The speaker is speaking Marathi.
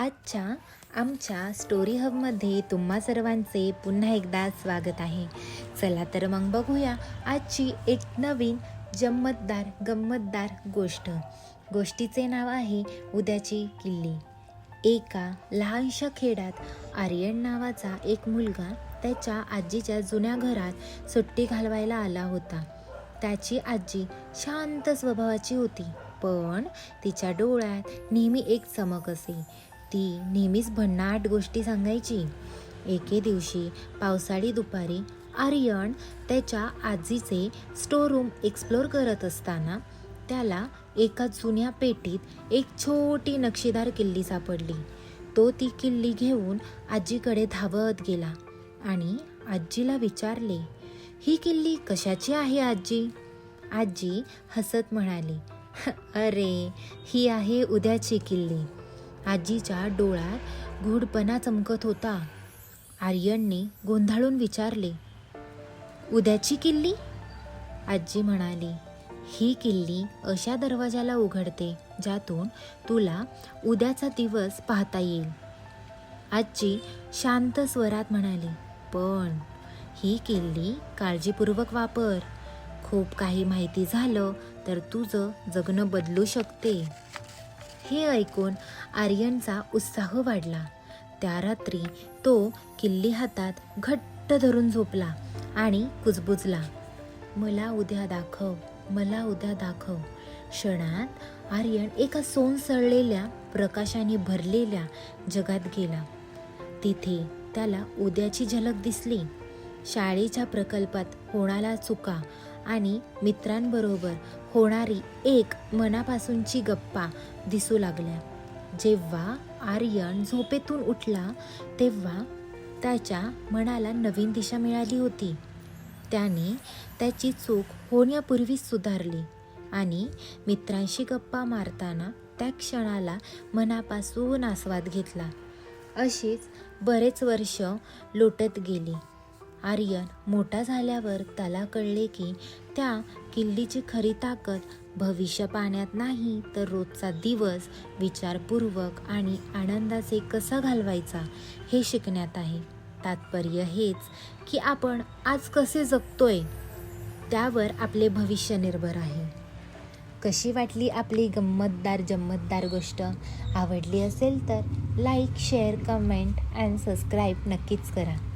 आजच्या आमच्या स्टोरी हबमध्ये तुम्हा सर्वांचे पुन्हा एकदा स्वागत आहे. चला तर मग बघूया आजची एक नवीन जम्मतदार गंमतदार गोष्ट. गोष्टीचे नाव आहे उद्याची किल्ली. एका लहानशा खेड्यात आर्यन नावाचा एक मुलगा त्याच्या आजीच्या जुन्या घरात सुट्टी घालवायला आला होता. त्याची आजी शांत स्वभावाची होती पण तिच्या डोळ्यात नेहमी एक चमक असे. ती नेहमीच भन्नाट गोष्टी सांगायची. एके दिवशी पावसाळी दुपारी आर्यन त्याच्या आजीचे स्टोर रूम एक्सप्लोर करत असताना त्याला एका जुन्या पेटीत एक छोटी नक्षीदार किल्ली सापडली. तो ती किल्ली घेऊन आजीकडे धावत गेला आणि आजीला विचारले ही किल्ली कशाची आहे आजी? आजी हसत म्हणाली अरे ही आहे उद्याची किल्ली. आजीच्या डोळ्यात गूढपणा चमकत होता. आर्यनने गोंधळून विचारले उद्याची किल्ली? आजी म्हणाली ही किल्ली अशा दरवाजाला उघडते ज्यातून तुला उद्याचा दिवस पाहता येईल. आजी शांत स्वरात म्हणाली पण ही किल्ली काळजीपूर्वक वापर. खूप काही माहिती झालं तर तुझं जगणं बदलू शकते. हे ऐकून आर्यनचा उत्साह वाढला. त्या रात्री तो किल्ली हातात घट्ट धरून झोपला आणि कुजबुजला मला उद्या दाखव मला उद्या दाखव. क्षणात आर्यन एका सोनसळलेल्या प्रकाशाने भरलेल्या जगात गेला. तिथे त्याला उद्याची झलक दिसली. शाळेच्या प्रकल्पात कोणाला चुका आणि मित्रांबरोबर होणारी एक मनापासूनची गप्पा दिसू लागल्या. जेव्हा आर्यन झोपेतून उठला तेव्हा त्याच्या मनाला नवीन दिशा मिळाली होती. त्याने त्याची चूक होण्यापूर्वीच सुधारली आणि मित्रांशी गप्पा मारताना त्या क्षणाला मनापासून आस्वाद घेतला. अशीच बरेच वर्ष लोटत गेली. आर्यन मोठा झाल्यावर त्याला कळले की त्या किल्लीची खरी ताकद भविष्य पाहण्यात नाही तर रोजचा दिवस विचारपूर्वक आणि आनंदाचे कसा घालवायचा हे शिकण्यात आहे. तात्पर्य हेच की आपण आज कसे जगतोय त्यावर आपले भविष्य निर्भर आहे. कशी वाटली आपली गंमतदार जम्मतदार गोष्ट? आवडली असेल तर like share comment and subscribe नक्कीच करा.